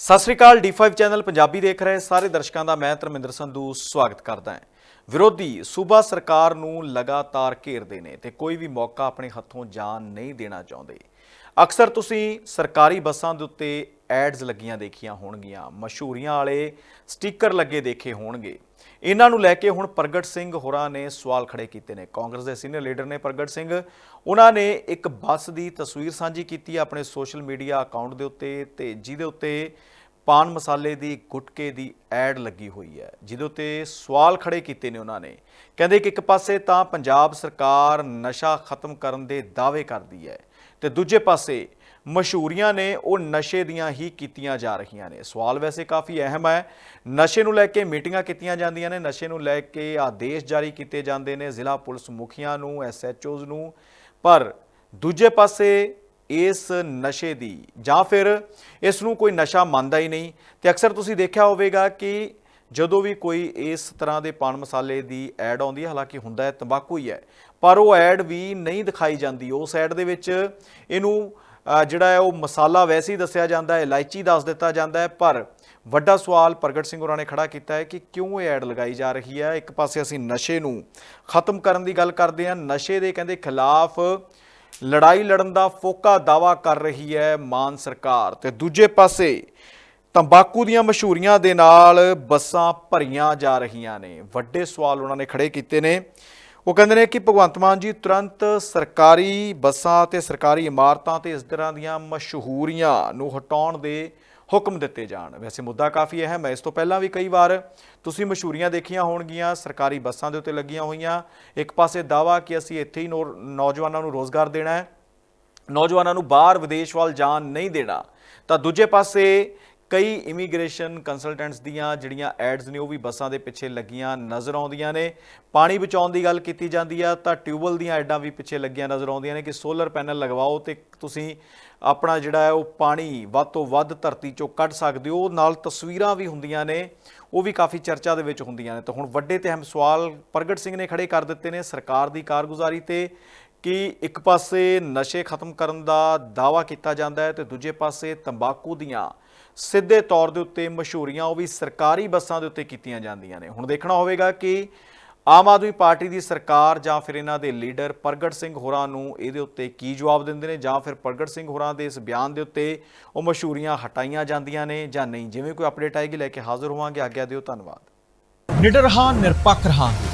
ਸਤਿ ਸ੍ਰੀ ਅਕਾਲ D5 channel Punjabi ਦੇਖ ਰਹੇ ਸਾਰੇ ਦਰਸ਼ਕਾਂ ਦਾ, ਮੈਂ ਧਰਮਿੰਦਰ ਸੰਧੂ ਸਵਾਗਤ ਕਰਦਾ ਹਾਂ। ਵਿਰੋਧੀ ਸੂਬਾ ਸਰਕਾਰ ਨੂੰ ਲਗਾਤਾਰ ਘੇਰਦੇ ਨੇ ਤੇ ਕੋਈ ਵੀ ਮੌਕਾ ਆਪਣੇ ਹੱਥੋਂ ਜਾਣ ਨਹੀਂ ਦੇਣਾ ਚਾਹੁੰਦੇ। ਅਕਸਰ ਤੁਸੀਂ ਸਰਕਾਰੀ ਬੱਸਾਂ ਦੇ ਉੱਤੇ ਐਡਸ ਲੱਗੀਆਂ ਦੇਖੀਆਂ ਹੋਣਗੀਆਂ, ਮਸ਼ਹੂਰੀਆਂ ਵਾਲੇ ਸਟicker ਲੱਗੇ ਦੇਖੇ ਹੋਣਗੇ। ਇਹਨਾਂ ਨੂੰ ਲੈ ਕੇ ਹੁਣ ਪ੍ਰਗਟ ਸਿੰਘ ਹੋਰਾਂ ਨੇ ਸਵਾਲ ਖੜੇ ਕੀਤੇ ਨੇ। ਕਾਂਗਰਸ ਦੇ ਸੀਨੀਅਰ ਲੀਡਰ ਨੇ ਪ੍ਰਗਟ ਸਿੰਘ, ਉਹਨਾਂ ਨੇ ਇੱਕ ਬੱਸ ਦੀ ਤਸਵੀਰ ਸਾਂਝੀ ਕੀਤੀ ਹੈ ਆਪਣੇ ਸੋਸ਼ਲ ਮੀਡੀਆ ਅਕਾਊਂਟ ਦੇ ਉੱਤੇ ਤੇ ਜਿਹਦੇ ਉੱਤੇ ਪਾਨ ਮਸਾਲੇ ਦੀ ਗੁਟਕੇ ਦੀ ਐਡ ਲੱਗੀ ਹੋਈ ਹੈ, ਜਿਹਦੇ ਉੱਤੇ ਸਵਾਲ ਖੜੇ ਕੀਤੇ ਨੇ ਉਹਨਾਂ ਨੇ। ਕਹਿੰਦੇ ਕਿ ਇੱਕ ਪਾਸੇ ਤਾਂ ਪੰਜਾਬ ਸਰਕਾਰ ਨਸ਼ਾ ਖਤਮ ਕਰਨ ਦੇ ਦਾਅਵੇ ਕਰਦੀ ਹੈ ਤੇ ਦੂਜੇ ਪਾਸੇ ਮਸ਼ਹੂਰੀਆਂ ਨੇ ਉਹ ਨਸ਼ੇ ਦੀਆਂ ਹੀ ਕੀਤੀਆਂ ਜਾ ਰਹੀਆਂ ਨੇ। ਸਵਾਲ ਵੈਸੇ ਕਾਫੀ ਅਹਿਮ ਹੈ। ਨਸ਼ੇ ਨੂੰ ਲੈ ਕੇ ਮੀਟਿੰਗਾਂ ਕੀਤੀਆਂ ਜਾਂਦੀਆਂ ਨੇ। ਨਸ਼ੇ ਨੂੰ ਲੈ ਕੇ ਆਦੇਸ਼ ਜਾਰੀ ਕੀਤੇ ਜਾਂਦੇ ਨੇ ਜ਼ਿਲ੍ਹਾ ਪੁਲਿਸ ਮੁਖੀਆਂ ਨੂੰ ਐਸਐਚਓਜ਼ ਨੂੰ। ਪਰ ਦੂਜੇ ਪਾਸੇ ਇਸ ਨਸ਼ੇ ਦੀ ਜਾਂ ਫਿਰ ਇਸ ਨੂੰ ਕੋਈ ਨਸ਼ਾ ਮੰਨਦਾ ਹੀ ਨਹੀਂ। ਤੇ ਅਕਸਰ ਤੁਸੀਂ ਦੇਖਿਆ ਹੋਵੇਗਾ ਕਿ ਜਦੋਂ ਵੀ ਕੋਈ ਇਸ ਤਰ੍ਹਾਂ ਦੇ ਪਾਨ ਮਸਾਲੇ ਦੀ ਐਡ ਆਉਂਦੀ ਹੈ, ਹਾਲਾਂਕਿ ਹੁੰਦਾ ਹੈ, ਤੰਬਾਕੂ ਹੀ ਹੈ। ਪਰ ਉਹ ਐਡ ਵੀ ਨਹੀਂ ਦਿਖਾਈ ਜਾਂਦੀ। ਉਸ ਐਡ ਦੇ ਵਿੱਚ ਇਹਨੂੰ ਜਿਹੜਾ ਹੈ ਉਹ ਮਸਾਲਾ ਵੈਸੇ ਹੀ ਦੱਸਿਆ ਜਾਂਦਾ ਹੈ, ਇਲਾਇਚੀ ਦੱਸ ਦਿੱਤਾ ਜਾਂਦਾ ਹੈ, ਪਰ ਵੱਡਾ ਸਵਾਲ ਪ੍ਰਗਟ ਸਿੰਘ ਹੋਰਾਂ ਨੇ ਖੜਾ ਕੀਤਾ ਹੈ ਕਿ ਕਿਉਂ ਇਹ ਐਡ ਲਗਾਈ ਜਾ ਰਹੀ ਹੈ? ਇੱਕ ਪਾਸੇ ਅਸੀਂ ਨਸ਼ੇ ਨੂੰ ਖਤਮ ਕਰਨ ਦੀ ਗੱਲ ਕਰਦੇ ਹਾਂ। ਨਸ਼ੇ ਦੇ ਕਹਿੰਦੇ ਖਿਲਾਫ ਲੜਾਈ ਲੜਨ ਦਾ ਫੋਕਾ ਦਾਵਾ ਕਰ ਰਹੀ ਹੈ ਮਾਨ ਸਰਕਾਰ ਤੇ ਦੂਜੇ ਪਾਸੇ ਤੰਬਾਕੂ ਦੀਆਂ ਮਸ਼ਹੂਰੀਆਂ ਦੇ ਨਾਲ ਬੱਸਾਂ ਭਰੀਆਂ ਜਾ ਰਹੀਆਂ ਨੇ। ਵੱਡੇ ਸਵਾਲ ਉਹਨਾਂ ਨੇ ਖੜੇ ਕੀਤੇ ਨੇ। ਉਹ ਕਹਿੰਦੇ ਨੇ ਕਿ ਭਗਵੰਤ ਮਾਨ ਜੀ ਤੁਰੰਤ ਸਰਕਾਰੀ ਬੱਸਾਂ ਤੇ ਸਰਕਾਰੀ ਇਮਾਰਤਾਂ ਤੇ ਇਸ ਤਰ੍ਹਾਂ ਦੀਆਂ ਮਸ਼ਹੂਰੀਆਂ ਨੂੰ ਹਟਾਉਣ ਦੇ ਹੁਕਮ ਦਿੱਤੇ ਜਾਣ। ਵੈਸੇ ਮੁੱਦਾ ਕਾਫੀ ਅਹਿਮ ਹੈ। ਇਸ ਤੋਂ ਪਹਿਲਾਂ ਵੀ ਕਈ ਵਾਰ ਤੁਸੀਂ ਮਸ਼ਹੂਰੀਆਂ ਦੇਖੀਆਂ ਹੋਣਗੀਆਂ, ਸਰਕਾਰੀ ਬੱਸਾਂ ਦੇ ਉੱਤੇ ਲੱਗੀਆਂ ਹੋਈਆਂ। ਇੱਕ ਪਾਸੇ ਦਾਵਾ ਕਿ ਅਸੀਂ ਇੱਥੇ ਹੀ ਨੌ- ਨੌਜਵਾਨਾਂ ਨੂੰ ਰੋਜ਼ਗਾਰ ਦੇਣਾ ਹੈ। ਨੌਜਵਾਨਾਂ ਨੂੰ ਬਾਹਰ ਵਿਦੇਸ਼ ਵੱਲ ਜਾਣ ਨਹੀਂ ਦੇਣਾ। ਤਾਂ ਦੂਜੇ ਪਾਸੇ ਕਈ ਇਮੀਗ੍ਰੇਸ਼ਨ ਕੰਸਲਟੈਂਟਸ ਦੀਆਂ ਜਿਹੜੀਆਂ ਐਡਸ ਨੇ ਉਹ ਵੀ ਬੱਸਾਂ ਦੇ ਪਿੱਛੇ ਲੱਗੀਆਂ ਨਜ਼ਰ ਆਉਂਦੀਆਂ ਨੇ। ਪਾਣੀ ਬਚਾਉਣ ਦੀ ਗੱਲ ਕੀਤੀ ਜਾਂਦੀ ਆ ਤਾਂ ਟਿਊਬਲ ਦੀਆਂ ਐਡਾਂ ਵੀ ਪਿੱਛੇ ਲੱਗੀਆਂ ਨਜ਼ਰ ਆਉਂਦੀਆਂ ਨੇ ਕਿ ਸੋਲਰ ਪੈਨਲ ਲਗਵਾਓ ਤੇ ਤੁਸੀਂ ਆਪਣਾ ਜਿਹੜਾ ਹੈ ਉਹ ਪਾਣੀ ਵੱਧ ਤੋਂ ਵੱਧ ਧਰਤੀ ਚੋਂ ਕੱਢ ਸਕਦੇ ਹੋ। ਨਾਲ ਤਸਵੀਰਾਂ ਵੀ ਹੁੰਦੀਆਂ ਨੇ, ਉਹ ਵੀ ਕਾਫੀ ਚਰਚਾ ਦੇ ਵਿੱਚ ਹੁੰਦੀਆਂ ਨੇ। ਤਾਂ ਹੁਣ ਵੱਡੇ ਤੇ ਅਹਿਮ ਸਵਾਲ ਪ੍ਰਗਟ ਸਿੰਘ ਨੇ ਖੜੇ ਕਰ ਦਿੱਤੇ ਨੇ ਸਰਕਾਰ ਦੀ ਕਾਰਗੁਜ਼ਾਰੀ ਤੇ ਕਿ ਇੱਕ ਪਾਸੇ ਨਸ਼ੇ ਖਤਮ ਕਰਨ ਦਾ ਦਾਵਾ ਕੀਤਾ ਜਾਂਦਾ ਹੈ ਤੇ ਦੂਜੇ ਪਾਸੇ ਤੰਬਾਕੂ ਦੀਆਂ ਸਿੱਧੇ ਤੌਰ ਦੇ ਉੱਤੇ ਮਸ਼ਹੂਰੀਆਂ ਉਹ ਵੀ ਸਰਕਾਰੀ ਬੱਸਾਂ ਦੇ ਉੱਤੇ ਕੀਤੀਆਂ ਜਾਂਦੀਆਂ ਨੇ। ਹੁਣ ਦੇਖਣਾ ਹੋਵੇਗਾ ਕਿ ਆਮ ਆਦਮੀ ਪਾਰਟੀ ਦੀ ਸਰਕਾਰ ਜਾਂ ਫਿਰ ਇਹਨਾਂ ਦੇ ਲੀਡਰ ਪ੍ਰਗਟ ਸਿੰਘ ਹੋਰਾਂ ਨੂੰ ਇਹਦੇ ਉੱਤੇ ਕੀ ਜਵਾਬ ਦਿੰਦੇ ਨੇ ਜਾਂ ਫਿਰ ਪ੍ਰਗਟ ਸਿੰਘ ਹੋਰਾਂ ਦੇ ਇਸ ਬਿਆਨ ਦੇ ਉੱਤੇ ਉਹ ਮਸ਼ਹੂਰੀਆਂ ਹਟਾਈਆਂ ਜਾਂਦੀਆਂ ਨੇ ਜਾਂ ਨਹੀਂ? ਜਿਵੇਂ ਕੋਈ ਅਪਡੇਟ ਆਏਗੀ, ਲੈ ਕੇ ਹਾਜ਼ਰ ਹੋਵਾਂਗੇ। ਆਗਿਆ ਦਿਓ, ਧੰਨਵਾਦ। ਨਿਡਰ ਹਾਂ, ਨਿਰਪੱਖ ਰਹਾਂਗੇ।